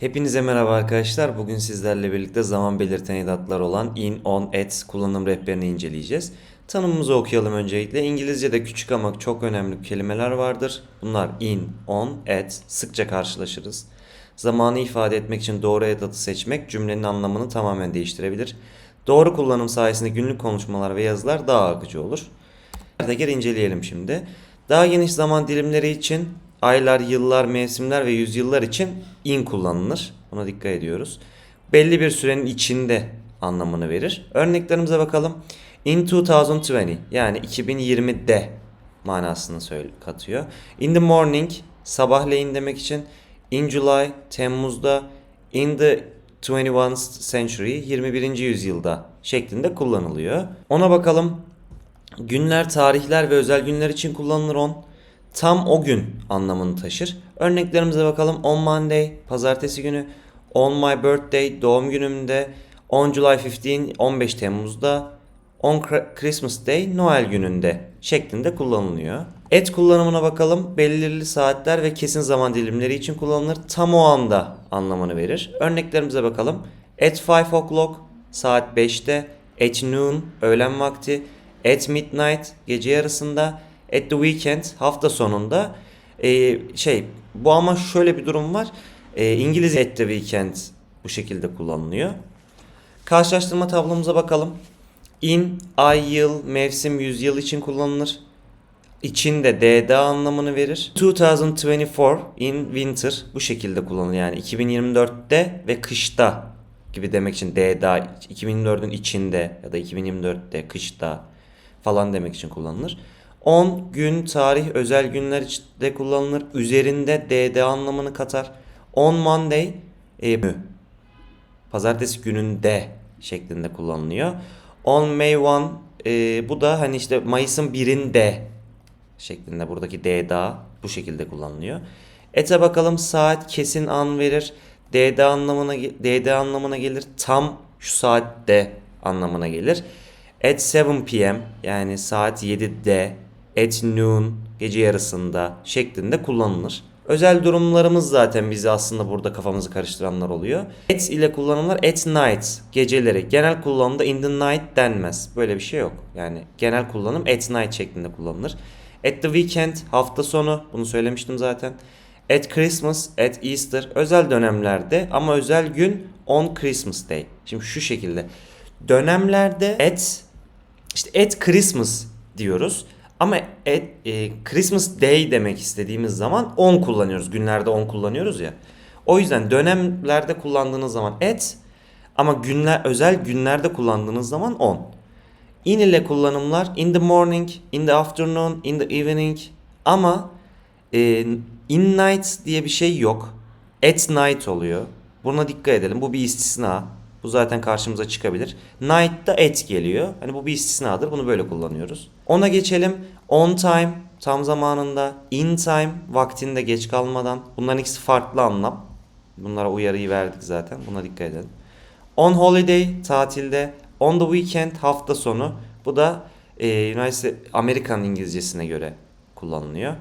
Hepinize merhaba arkadaşlar. Bugün sizlerle birlikte zaman belirten edatlar olan in, on, at kullanım rehberini inceleyeceğiz. Tanımımızı okuyalım öncelikle. İngilizce'de küçük ama çok önemli kelimeler vardır. Bunlar in, on, at sıkça karşılaşırız. Zamanı ifade etmek için doğru edatı seçmek cümlenin anlamını tamamen değiştirebilir. Doğru kullanım sayesinde günlük konuşmalar ve yazılar daha akıcı olur. Teker inceleyelim şimdi. Daha geniş zaman dilimleri için aylar, yıllar, mevsimler ve yüzyıllar için in kullanılır. Buna dikkat ediyoruz. Belli bir sürenin içinde anlamını verir. Örneklerimize bakalım. In 2020 yani 2020'de manasını katıyor. In the morning sabahleyin demek için. In July Temmuz'da. In the 21st century 21. yüzyılda şeklinde kullanılıyor. Ona bakalım. Günler, tarihler ve özel günler için kullanılır on. Tam o gün anlamını taşır. Örneklerimize bakalım. On Monday, pazartesi günü. On my birthday, doğum günümde. On July 15, 15 Temmuz'da. On Christmas Day, Noel gününde şeklinde kullanılıyor. Et kullanımına bakalım. Belirli saatler ve kesin zaman dilimleri için kullanılır. Tam o anda anlamını verir. Örneklerimize bakalım. At 5 o'clock, saat 5'te. At noon, öğlen vakti. At midnight, gece yarısında. At the weekend, hafta sonunda. Ee, şey, bu ama şöyle bir durum var. Ee, İngilizce at the weekend bu şekilde kullanılıyor. Karşılaştırma tablomuza bakalım. In, ay, yıl, mevsim, yüzyıl için kullanılır. İçinde DD anlamını verir. 2024 in winter bu şekilde kullanılır. Yani 2024'te ve kışta gibi demek için DD 2024'ün içinde ya da 2024'te kışta falan demek için kullanılır. 10 gün, tarih, özel günler içinde kullanılır. Üzerinde DD anlamını katar. On Monday e, pazartesi gününde şeklinde kullanılıyor. On May 1 e, bu da hani işte Mayıs'ın birinde şeklinde buradaki D da bu şekilde kullanılıyor. Ete bakalım saat kesin an verir. DD anlamına DD anlamına gelir. Tam şu saatte anlamına gelir. At 7 p.m. yani saat 7'de at noon gece yarısında şeklinde kullanılır. Özel durumlarımız zaten bizi aslında burada kafamızı karıştıranlar oluyor. At ile kullanımlar at night geceleri. Genel kullanımda in the night denmez. Böyle bir şey yok. Yani genel kullanım at night şeklinde kullanılır. At the weekend hafta sonu bunu söylemiştim zaten. At Christmas, at Easter özel dönemlerde ama özel gün on Christmas Day. Şimdi şu şekilde dönemlerde at işte at Christmas diyoruz. Ama at, e, Christmas Day demek istediğimiz zaman 10 kullanıyoruz. Günlerde 10 kullanıyoruz ya. O yüzden dönemlerde kullandığınız zaman at ama günler özel günlerde kullandığınız zaman 10. In ile kullanımlar in the morning, in the afternoon, in the evening ama e, in night diye bir şey yok. At night oluyor. Buna dikkat edelim. Bu bir istisna. Bu zaten karşımıza çıkabilir. Night'ta at geliyor. Hani bu bir istisnadır. Bunu böyle kullanıyoruz. Ona geçelim. On time tam zamanında. In time vaktinde geç kalmadan. Bunların ikisi farklı anlam. Bunlara uyarıyı verdik zaten. Buna dikkat edelim. On holiday tatilde. On the weekend hafta sonu. Bu da e, United Amerikan İngilizcesine göre kullanılıyor.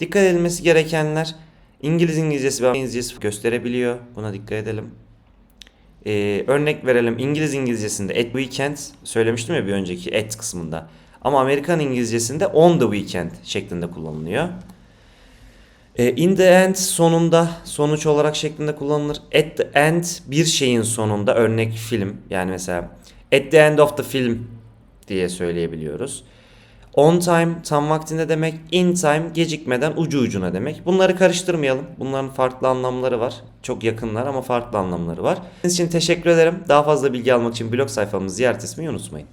Dikkat edilmesi gerekenler İngiliz İngilizcesi ve İngilizcesi gösterebiliyor. Buna dikkat edelim. Ee, örnek verelim İngiliz İngilizcesinde at weekend söylemiştim ya bir önceki at kısmında. Ama Amerikan İngilizcesinde on the weekend şeklinde kullanılıyor. Ee, in the end sonunda sonuç olarak şeklinde kullanılır. At the end bir şeyin sonunda örnek film yani mesela at the end of the film diye söyleyebiliyoruz. On time tam vaktinde demek. In time gecikmeden ucu ucuna demek. Bunları karıştırmayalım. Bunların farklı anlamları var. Çok yakınlar ama farklı anlamları var. Sizin için teşekkür ederim. Daha fazla bilgi almak için blog sayfamızı ziyaret etmeyi unutmayın.